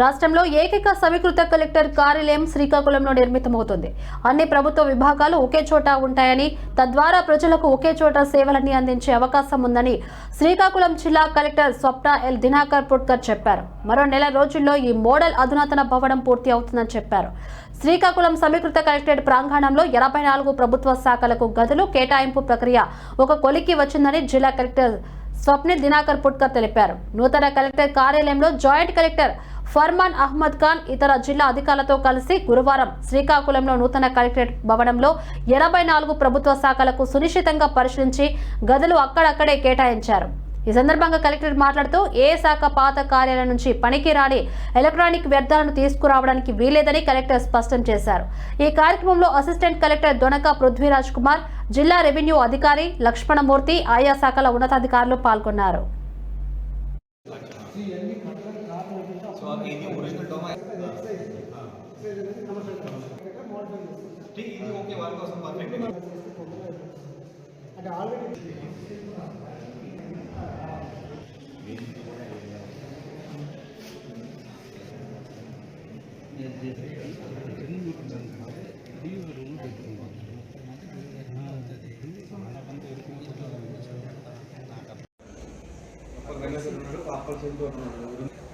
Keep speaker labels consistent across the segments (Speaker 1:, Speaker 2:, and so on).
Speaker 1: రాష్ట్రంలో ఏకైక సమీకృత కలెక్టర్ కార్యాలయం శ్రీకాకుళంలో నిర్మితమవుతుంది. అన్ని ప్రభుత్వ విభాగాలు ఒకే చోట ఉంటాయని తద్వారా ప్రజలకు ఒకే చోట సేవలన్నీ అందించే అవకాశం ఉందని శ్రీకాకుళం జిల్లా కలెక్టర్ స్వప్న ఎల్ దినాకర్ పుట్కర్ చెప్పారు. మరో నెల రోజుల్లో ఈ మోడల్ అధునాతన భవనం పూర్తి అవుతుందని చెప్పారు. శ్రీకాకుళం సమీకృత కలెక్టరేట్ ప్రాంగణంలో ఎనభై నాలుగు ప్రభుత్వ శాఖలకు గదులు కేటాయింపు ప్రక్రియ ఒక కొలికి వచ్చిందని జిల్లా కలెక్టర్ స్వప్నిల్ దినాకర్ పుట్కర్ తెలిపారు. నూతన కలెక్టర్ కార్యాలయంలో జాయింట్ కలెక్టర్ ఫర్మాన్ అహ్మద్ ఖాన్ ఇతర జిల్లా అధికారులతో కలిసి గురువారం శ్రీకాకుళంలో నూతన కలెక్టరేట్ భవనంలో ఎనభై నాలుగు ప్రభుత్వ శాఖలకు సునిశ్చితంగా పరిశీలించి గదులు అక్కడక్కడే కేటాయించారు. ఈ సందర్భంగా కలెక్టర్ మాట్లాడుతూ ఏ శాఖ పాత కార్యాలయం నుంచి పనికి రాని ఎలక్ట్రానిక్ వ్యర్థాలను తీసుకురావడానికి వీలేదని కలెక్టర్ స్పష్టం చేశారు. ఈ కార్యక్రమంలో అసిస్టెంట్ కలెక్టర్ దొనక పృథ్వీరాజ్ కుమార్ జిల్లా రెవెన్యూ అధికారి లక్ష్మణమూర్తి ఆయా శాఖల ఉన్నతాధికారులు పాల్గొన్నారు.
Speaker 2: ठीक ఇది ఓకే వాళ్ళ కోసం పర్ఫెక్ట్
Speaker 3: అంటే ఆల్రెడీ ఒక
Speaker 2: గణేశుడు ఉన్నాడు పాపల చెందు ఉన్నాడు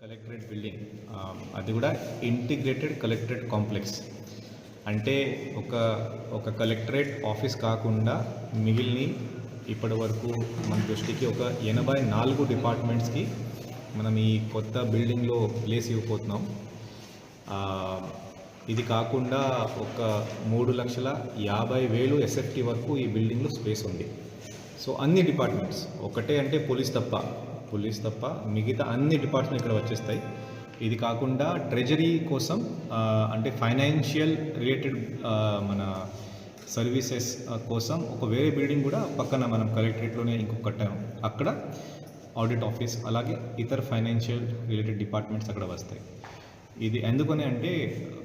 Speaker 4: కలెక్టరేట్ బిల్డింగ్ అది కూడా ఇంటిగ్రేటెడ్ కలెక్టరేట్ కాంప్లెక్స్. అంటే ఒక ఒక కలెక్టరేట్ ఆఫీస్ కాకుండా మిగిలిన ఇప్పటి వరకు మన దృష్టికి ఒక ఎనభై నాలుగు డిపార్ట్మెంట్స్కి మనం ఈ కొత్త బిల్డింగ్లో ప్లేస్ ఇవ్వబోతున్నాం. ఇది కాకుండా ఒక మూడు లక్షల యాభై వేలు ఎస్ఎఫ్టీ వరకు ఈ బిల్డింగ్లో స్పేస్ ఉంది. సో అన్ని డిపార్ట్మెంట్స్ ఒకటే అంటే పోలీస్ తప్ప పోలీస్ తప్ప మిగతా అన్ని డిపార్ట్మెంట్ ఇక్కడ వచ్చేస్తాయి. ఇది కాకుండా ట్రెజరీ కోసం అంటే ఫైనాన్షియల్ రిలేటెడ్ మన సర్వీసెస్ కోసం ఒక వేరే బిల్డింగ్ కూడా పక్కన మనం కలెక్టరేట్లోనే ఇంకొక కట్టాము అక్కడ ఆడిట్ ఆఫీస్ అలాగే ఇతర ఫైనాన్షియల్ రిలేటెడ్ డిపార్ట్మెంట్స్ అక్కడ వస్తాయి. ఇది ఎందుకని అంటే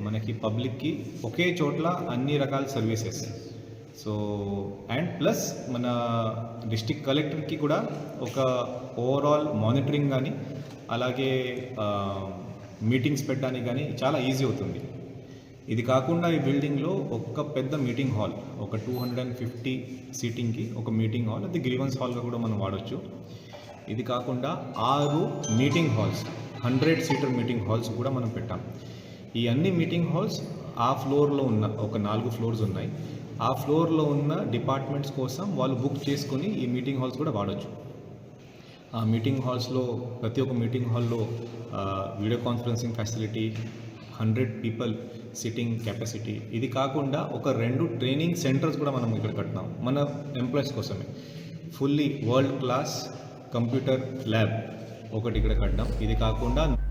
Speaker 4: మనకి పబ్లిక్కి ఒకే చోట్ల అన్ని రకాల సర్వీసెస్. సో అండ్ ప్లస్ మన డిస్టిక్ కలెక్టర్కి కూడా ఒక ఓవరాల్ మానిటరింగ్ కానీ అలాగే మీటింగ్స్ పెట్టడానికి కానీ చాలా ఈజీ అవుతుంది. ఇది కాకుండా ఈ బిల్డింగ్లో ఒక పెద్ద మీటింగ్ హాల్ ఒక టూ హండ్రెడ్ అండ్ ఫిఫ్టీ సీటింగ్కి ఒక మీటింగ్ హాల్ అది గ్రీవెన్స్ హాల్గా కూడా మనం వాడచ్చు. ఇది కాకుండా ఆరు meeting halls hundred seater meeting halls కూడా మనం పెట్టాం. ఈ అన్ని మీటింగ్ హాల్స్ ఆ ఫ్లోర్లో ఉన్న ఒక నాలుగు ఫ్లోర్స్ ఉన్నాయి. ఆ ఫ్లోర్లో ఉన్న డిపార్ట్మెంట్స్ కోసం వాళ్ళు బుక్ చేసుకొని ఈ మీటింగ్ హాల్స్ కూడా వాడచ్చు. ఆ మీటింగ్ హాల్స్లో ప్రతి ఒక్క మీటింగ్ హాల్లో video conferencing facility hundred people sitting capacity ఇది కాకుండా ఒక రెండు ట్రైనింగ్ సెంటర్స్ కూడా మనం ఇక్కడ కట్టినాం మన ఎంప్లాయీస్ కోసమే. Fully world class computer lab ఒకటి ఇక్కడ కట్టడం ఇది కాకుండా